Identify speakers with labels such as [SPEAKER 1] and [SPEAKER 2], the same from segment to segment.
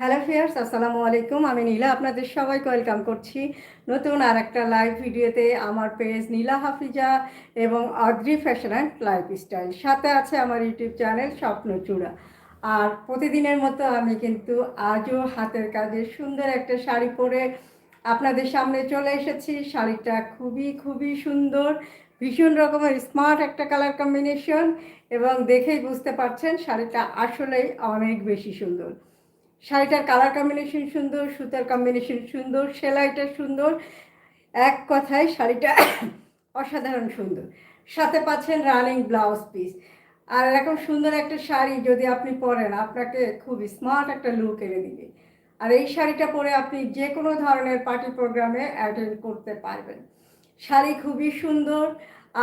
[SPEAKER 1] Hello fierce আসসালামু আলাইকুম। আমি নীলা, আপনাদের সবাইকে ওয়েলকাম করছি নতুন আর একটা লাইভ ভিডিওতে আমার পেজ নীলা হাফিজা এবং অদ্রি ফ্যাশন অ্যান্ড লাইফস্টাইল সাথে আছে আমার ইউটিউব চ্যানেল স্বপ্নচূড়া আর প্রতিদিনের মতো আমি কিন্তু আজও হাতের কাজে সুন্দর একটা শাড়ি পরে আপনাদের সামনে চলে এসেছি। শাড়িটা খুবই খুবই সুন্দর, ভীষণ রকমের স্মার্ট একটা কালার কম্বিনেশন এবং দেখেই বুঝতে পারছেন শাড়িটা আসলেই অনেক বেশি সুন্দর। শাড়িটার কালার কম্বিনেশন সুন্দর, সুতার কম্বিনেশন সুন্দর, সেলাইটা সুন্দর। এক কথায় শাড়িটা অসাধারণ সুন্দর। সাথে পাচ্ছেন রানিং ব্লাউজ পিস আর এরকম সুন্দর একটা শাড়ি যদি আপনি পরেন, আপনাকে খুব স্মার্ট একটা লুক এনে দিবে। আর এই শাড়িটা পরে আপনি যে কোনো ধরনের পার্টি প্রোগ্রামে অ্যাটেন্ড করতে পারবেন। শাড়ি খুবই সুন্দর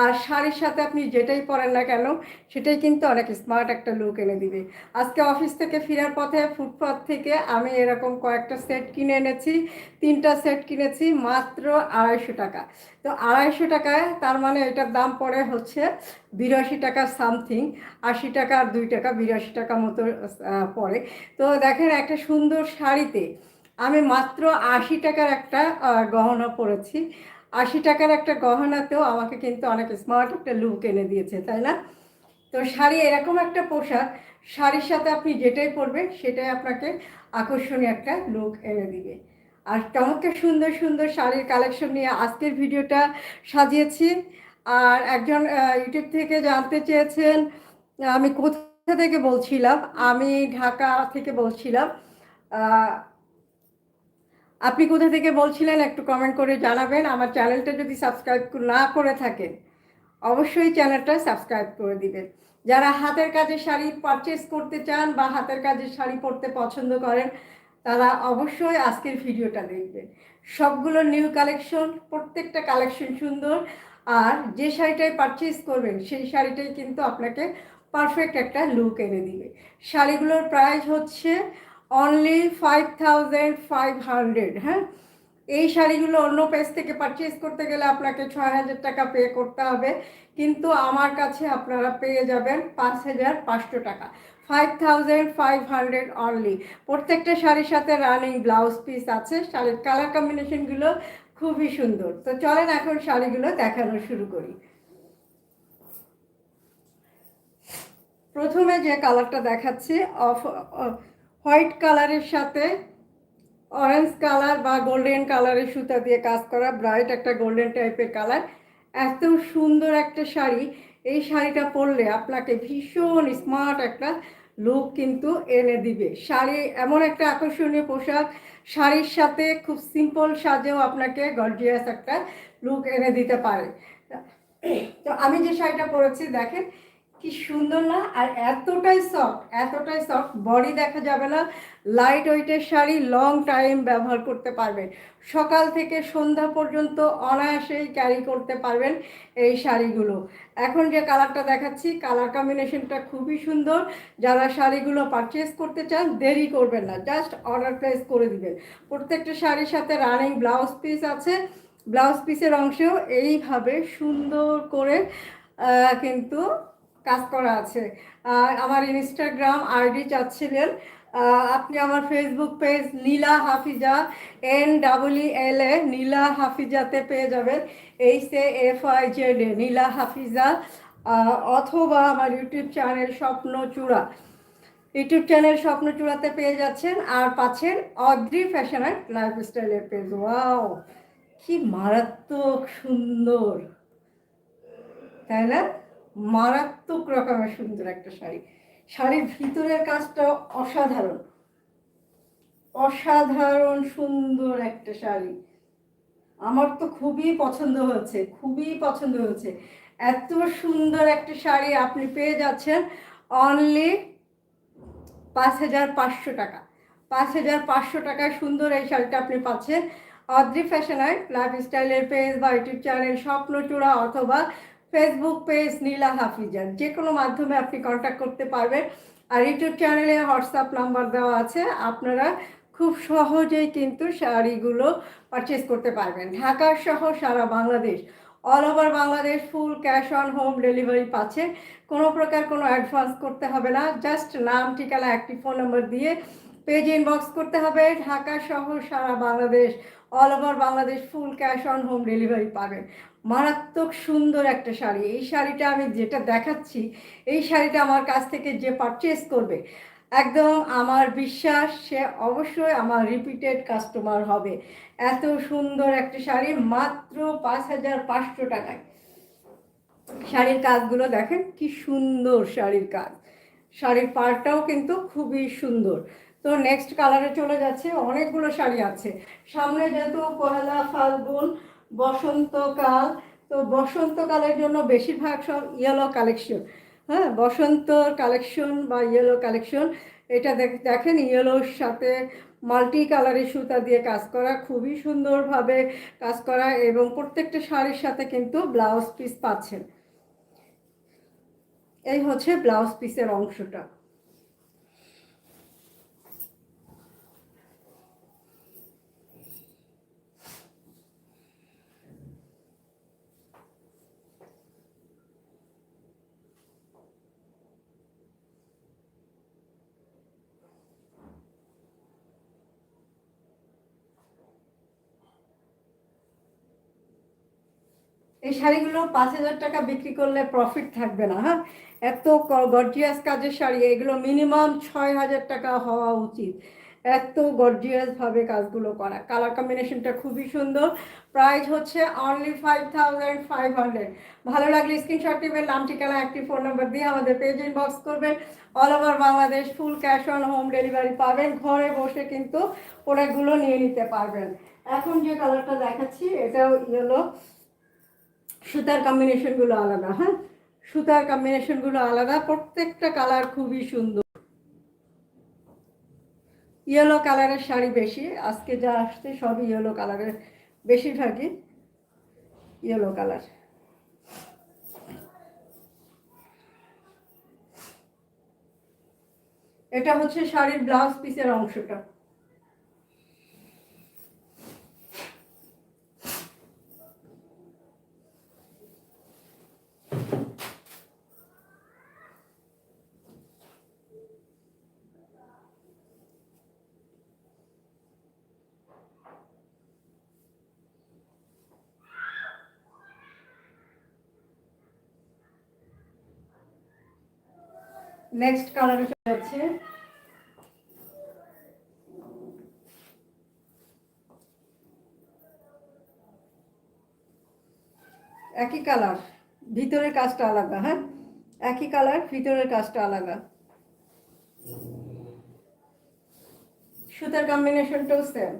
[SPEAKER 1] আর শাড়ির সাথে আপনি যেটাই পরেন না কেন, সেটাই কিন্তু অনেক স্মার্ট একটা লুক এনে দিবে। আজকে অফিস থেকে ফেরার পথে, ফুটপাথ থেকে আমি এরকম কয়েকটা সেট কিনে এনেছি, তিনটা সেট কিনেছি, মাত্র আড়াইশো টাকা। তো আড়াইশো টাকায় তার মানে এটার দাম পড়ে হচ্ছে বিরাশি টাকা সামথিং আশি টাকা আর দুই টাকা বিরাশি টাকা মতো পড়ে। তো দেখেন একটা সুন্দর শাড়িতে আমি মাত্র আশি টাকার একটা গহনা পরেছি। আশি টাকার একটা গহনাতেও আমাকে কিন্তু অনেক স্মার্ট একটা লুক এনে দিয়েছে, তাই না? তো শাড়ি এরকম একটা পোশাক, শাড়ির সাথে আপনি যেটাই পরবেন সেটাই আপনাকে আকর্ষণীয় একটা লুক এনে দিবে। আর চমৎকার সুন্দর সুন্দর শাড়ির কালেকশন নিয়ে আজকের ভিডিওটা সাজিয়েছি। আর একজন ইউটিউব থেকে জানতে চেয়েছেন, আমি কোথা থেকে বলছিলাম? আমি ঢাকা থেকে বলছিলাম আপনি কোথা থেকে বলছিলেন একটু কমেন্ট করে জানাবেন। আমার চ্যানেলটা যদি সাবস্ক্রাইব না করে থাকেন, অবশ্যই চ্যানেলটা সাবস্ক্রাইব করে দিবেন। যারা হাতের কাজের শাড়ি পারচেস করতে চান বা হাতের কাজের শাড়ি পরতে পছন্দ করেন, তারা অবশ্যই আজকের ভিডিওটা দেখবেন। সবগুলো নিউ কালেকশন প্রত্যেকটা কালেকশন সুন্দর। আর যে শাড়িটাই পারচেস করবেন, সেই শাড়িটাই কিন্তু আপনাকে পারফেক্ট একটা লুক এনে দিবে। শাড়িগুলোর প্রাইস হচ্ছে only five thousand five hundred হ্যাঁ? এই শাড়িগুলো অন্য পেজ থেকে পারচেস করতে গেলে আপনাকে ছয় হাজার টাকা পে করতে হবে। কিন্তু আমার কাছে আপনারা পেয়ে যাবেন পাঁচ হাজার পাঁচশো টাকা। Five thousand five hundred only প্রত্যেকটা শাড়ির সাথে রানিং ব্লাউজ পিস আছে। শাড়ির কালার কম্বিনেশনগুলো খুবই সুন্দর। তো চলেন এখন শাড়িগুলো দেখানো শুরু করি। প্রথমে যে কালারটা দেখাচ্ছি অফ হোয়াইট কালারের সাথে অরেঞ্জ কালার বা গোল্ডেন কালারের সুতা দিয়ে কাজ করা ব্রাইট একটা গোল্ডেন টাইপের কালার। এত সুন্দর একটা শাড়ি। এই শাড়িটা পরলে আপনাকে ভীষণ স্মার্ট একটা লুক কিন্তু এনে দিবে। শাড়ি এমন একটা আকর্ষণীয় পোশাক। শাড়ির সাথে খুব সিম্পল সাজেও আপনাকে গর্জিয়াস একটা লুক এনে দিতে পারে। তো আমি যে শাড়িটা পরেছি, দেখেন কি সুন্দর না? আর এতটাই সফট এতটাই সফট বডি দেখা যাবে না। লাইট ওয়েটের শাড়ি লং টাইম ব্যবহার করতে পারবেন। সকাল থেকে সন্ধ্যা পর্যন্ত অনায়াসেই ক্যারি করতে পারবেন এই শাড়িগুলো। এখন যে কালারটা দেখাচ্ছি কালার কম্বিনেশনটা খুবই সুন্দর। যারা শাড়িগুলো পারচেস করতে চান, দেরি করবেন না জাস্ট অর্ডার প্লেস করে দিবেন। প্রত্যেকটা শাড়ির সাথে রানিং ব্লাউজ পিস আছে। ব্লাউজ পিসের অংশেও এইভাবে সুন্দর করে কিন্তু কাজ করা আছে। আমার ইনস্টাগ্রাম আইডি চাচ্ছিলেন আপনি আমার Facebook page Neela Hafiza N double E L A Neela হাফিজাতে পেয়ে যাবেন। H A F I Z A Neela Hafiza অথবা আমার ইউটিউব চ্যানেল স্বপ্ন চূড়া ইউটিউব চ্যানেল স্বপ্ন চূড়াতে পেয়ে যাচ্ছেন আর পাচ্ছেন অদ্রি ফ্যাশন অ্যান্ড লাইফস্টাইলের পেজ ওয়াও কি মারাত্মক সুন্দর। তাই না? মারাত্মক রকমের সুন্দর একটা শাড়ি। শাড়ির ভিতরের কাজটা অসাধারণ। অসাধারণ সুন্দর একটা শাড়ি। আমার তো খুবই পছন্দ হয়েছে, খুবই পছন্দ হয়েছে। এত সুন্দর একটা শাড়ি আপনি পেয়ে যাচ্ছেন অনলি পাঁচ হাজার পাঁচশো টাকা। পাঁচ হাজার পাঁচশো টাকায় সুন্দর এই শাড়িটা আপনি পাচ্ছেন। অদ্রি ফ্যাশন আর্ট, লাইফস্টাইলের পেজ বা ইউটিউব চ্যানেল, স্বপ্নচূড়া অথবা ফেসবুক পেজ নীলা হাফিজার যে কোনো মাধ্যমে আপনি কন্ট্যাক্ট করতে পারবেন। আর ইউটিউব চ্যানেলে হোয়াটসঅ্যাপ নাম্বার দেওয়া আছে। আপনারা খুব সহজেই কিন্তু শাড়িগুলো পারচেস করতে পারবেন। ঢাকা সহ সারা Bangladesh all over Bangladesh full cash on home delivery পাচ্ছে। কোনো প্রকার কোনো অ্যাডভান্স করতে হবে না। জাস্ট নাম, ঠিকানা, একটি ফোন নম্বর দিয়ে পেজ ইনবক্স করতে হবে। ঢাকা সহ সারা Bangladesh all over Bangladesh full cash on home delivery পাবেন। মারাত্মক সুন্দর একটা শাড়ি। এই শাড়িটা আমি যেটা দেখাচ্ছি, এই শাড়িটা আমার কাছ থেকে যে পারচেস করবে, একদম আমার বিশ্বাস, সে অবশ্যই আমার রিপিটেড কাস্টমার হবে। এত সুন্দর একটা শাড়ি, মাত্র পাঁচ হাজার পাঁচশো টাকায়। শাড়ির কাজগুলো দেখেন, কি সুন্দর শাড়ির কাজ। শাড়ির পাড়টাও কিন্তু খুবই সুন্দর। তো নেক্সট কালারে চলে যাচ্ছে, অনেকগুলো শাড়ি আছে। সামনে যেহেতু পহেলা ফাল্গুন বসন্তকাল তো বসন্তকালের জন্য বেশিরভাগ সব ইয়েলো কালেকশন হ্যাঁ বসন্তর কালেকশন বা ইয়েলো কালেকশন এটা দেখ- দেখেন ইয়েলোর সাথে মাল্টি কালারের সুতা দিয়ে কাজ করা, খুবই সুন্দরভাবে কাজ করা এবং প্রত্যেকটা শাড়ির সাথে কিন্তু ব্লাউজ পিস পাচ্ছেন। এই হচ্ছে ব্লাউজ পিসের অংশটা। এই শাড়িগুলো পাঁচ হাজার টাকা বিক্রি করলে প্রফিট থাকবে না হ্যাঁ? এত গর্জিয়াস কাজের শাড়ি, এগুলো মিনিমাম ছয় হাজার টাকা হওয়া উচিত। এত গর্জিয়াস ভাবে কাজগুলো করা। কালার কম্বিনেশনটা খুবই সুন্দর। প্রাইস হচ্ছে only five thousand five hundred ভালো লাগলে স্ক্রিনশট নেবেন, নাম, ঠিকানা একটি ফোন নাম্বার দিয়ে আমাদের পেজ ইনবক্স করবেন। All over Bangladesh full cash on home delivery পাবেন। ঘরে বসে কিন্তু প্রোডাক্টগুলো নিয়ে নিতে পারবেন। এখন যে কালারটা দেখাচ্ছি, এটাও ইয়েলো সুতার কম্বিনেশনগুলো আলাদা হ্যাঁ? সুতার কম্বিনেশনগুলো আলাদা, প্রত্যেকটা কালার খুবই সুন্দর। ইয়েলো কালারের শাড়ি বেশি, আজকে যা আসছে সবই ইয়েলো কালারের বেশিরভাগই ইয়েলো কালার এটা হচ্ছে শাড়ির ব্লাউজ পিসের অংশটা। নেক্সট কালারে যাচ্ছে একই কালার ভিতরের কাজটা আলাদা হ্যাঁ? একই কালার ভিতরের কাজটা আলাদা। সুতার কম্বিনেশনটাও সেম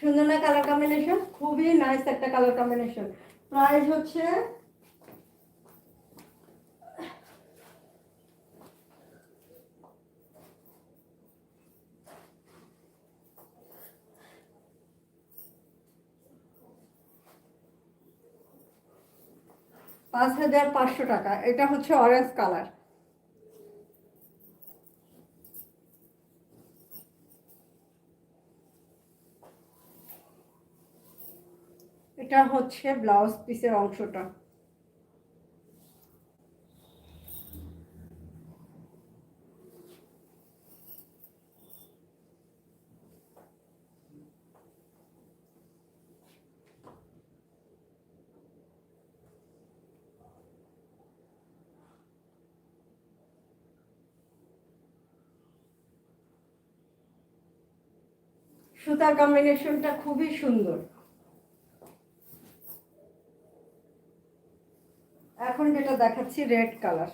[SPEAKER 1] সুন্দর না কালার কম্বিনেশন খুবই নাইস একটা কালার কম্বিনেশন প্রাইস হচ্ছে পাঁচ হাজার পাঁচশো টাকা। এটা হচ্ছে অরেঞ্জ কালার এটা হচ্ছে ব্লাউজ পিসের অংশটা। সুতার কম্বিনেশনটা খুবই সুন্দর এখন যেটা দেখাচ্ছি রেড কালার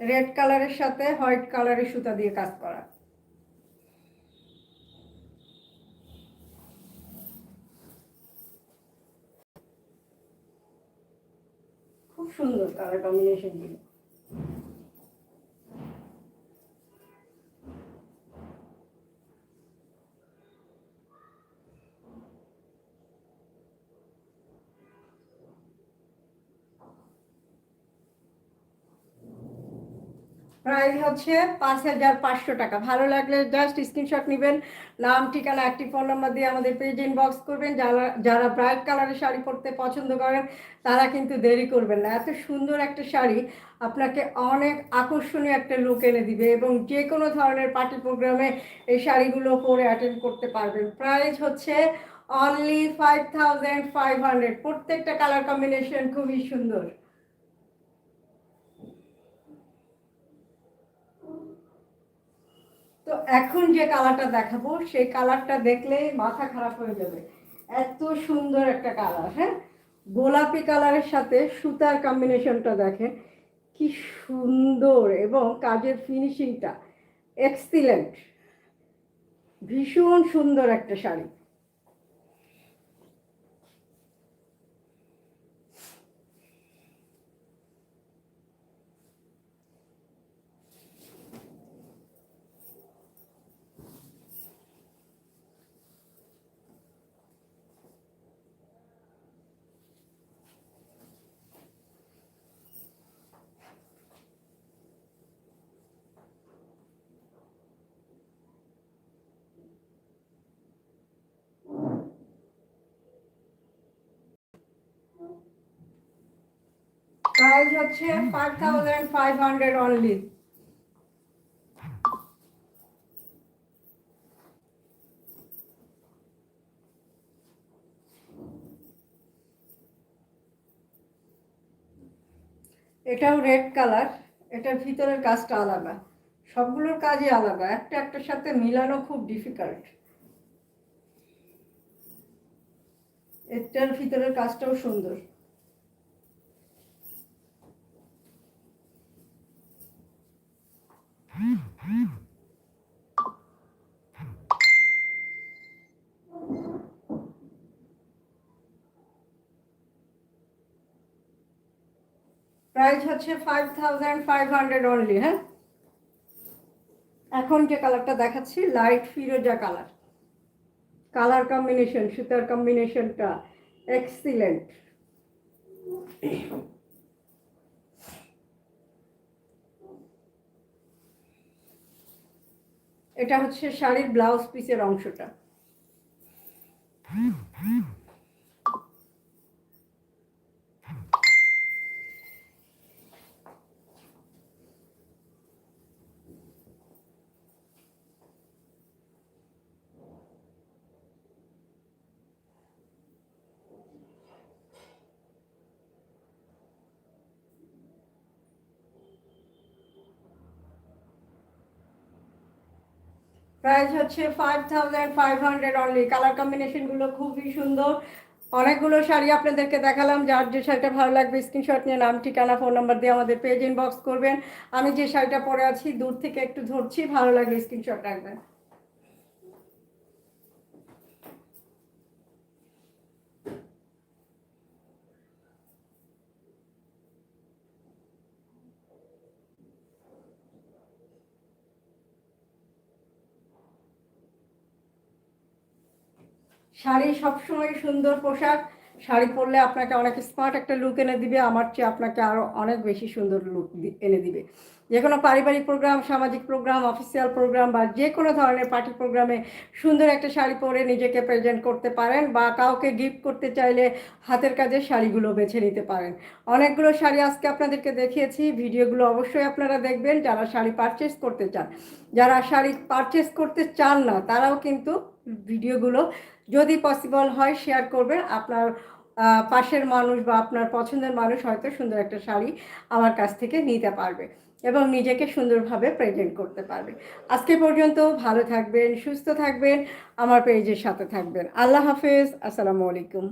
[SPEAKER 1] রেড কালারের সাথে হোয়াইট কালারের সুতা দিয়ে কাজ করা। খুব সুন্দর কালার কম্বিনেশন প্রাইস হচ্ছে পাঁচ হাজার পাঁচশো টাকা। ভালো লাগলে জাস্ট স্ক্রিনশট নেবেন। নাম, ঠিকানা একটি ফোন নাম্বার দিয়ে আমাদের পেজ ইনবক্স করবেন। যারা যারা ব্রাইট কালারের শাড়ি পরতে পছন্দ করেন, তারা কিন্তু দেরি করবেন না। এত সুন্দর একটা শাড়ি আপনাকে অনেক আকর্ষণীয় একটা লুক এনে দিবে এবং যে কোনো ধরনের পার্টি প্রোগ্রামে এই শাড়িগুলো পরে অ্যাটেন্ড করতে পারবেন। প্রাইস হচ্ছে only five thousand five hundred প্রত্যেকটা কালার কম্বিনেশন খুবই সুন্দর। তো এখন যে কালারটা দেখাবো, সেই কালারটা দেখলে মাথা খারাপ হয়ে যাবে। এত সুন্দর একটা কালার হ্যাঁ? গোলাপি কালারের সাথে সুতার কম্বিনেশনটা দেখেন, কি সুন্দর এবং কাজের ফিনিশিংটা এক্সিলেন্ট ভীষণ সুন্দর একটা শাড়ি। প্রাইস হচ্ছে five thousand five hundred only এটাও রেড কালার এটার ভিতরের কাজটা আলাদা। সবগুলোর কাজই আলাদা একটা একটার সাথে মিলানো খুব ডিফিকাল্ট এটার ভিতরের কাজটাও সুন্দর। প্রাইস হচ্ছে five thousand five hundred only হ্যাঁ? এখন যে কালারটা দেখাচ্ছি লাইট ফিরোজা কালার কালার কম্বিনেশন সুতার কম্বিনেশনটা এক্সিলেন্ট এটা হচ্ছে শাড়ির ব্লাউজ পিসের অংশটা। প্রাইস হচ্ছে five thousand five hundred only colour কম্বিনেশনগুলো খুবই সুন্দর। অনেকগুলো শাড়ি আপনাদেরকে দেখালাম, যার যে শাড়িটা ভালো লাগবে স্ক্রিনশট নিয়ে নাম, ঠিকানা ফোন নাম্বার দিয়ে আমাদের পেজ ইনবক্স করবেন। আমি যে শাড়িটা পরে আছি, দূর থেকে একটু ধরছি, ভালো লাগলে স্ক্রিনশট রাখবেন। শাড়ি সবসময় সুন্দর পোশাক। শাড়ি পরলে আপনাকে অনেক স্মার্ট একটা লুক এনে দিবে, আমার চেয়ে আপনাকে আরও অনেক বেশি সুন্দর লুক এনে দিবে। যে কোনো পারিবারিক প্রোগ্রাম সামাজিক প্রোগ্রাম অফিসিয়াল প্রোগ্রাম বা যে কোনো ধরনের পার্টি প্রোগ্রামে সুন্দর একটা শাড়ি পরে নিজেকে প্রেজেন্ট করতে পারেন বা কাউকে গিফট করতে চাইলে হাতের কাজের শাড়িগুলো বেছে নিতে পারেন। অনেকগুলো শাড়ি আজকে আপনাদেরকে দেখিয়েছি, ভিডিওগুলো অবশ্যই আপনারা দেখবেন যারা শাড়ি পারচেস করতে চান। যারা শাড়ি পারচেস করতে চান না, তারাও কিন্তু ভিডিওগুলো যদি পসিবল হয় শেয়ার করবেন আপনার পাশের মানুষ বা আপনার পছন্দের মানুষ হয়তো সুন্দর একটা শাড়ি আমার কাছ থেকে নিতে পারবে এবং নিজেকে সুন্দরভাবে প্রেজেন্ট করতে পারবে। আজকে পর্যন্ত ভালো থাকবেন, সুস্থ থাকবেন, আমার পেজের সাথে থাকবেন। আল্লাহ হাফেজ, আসসালামু আলাইকুম।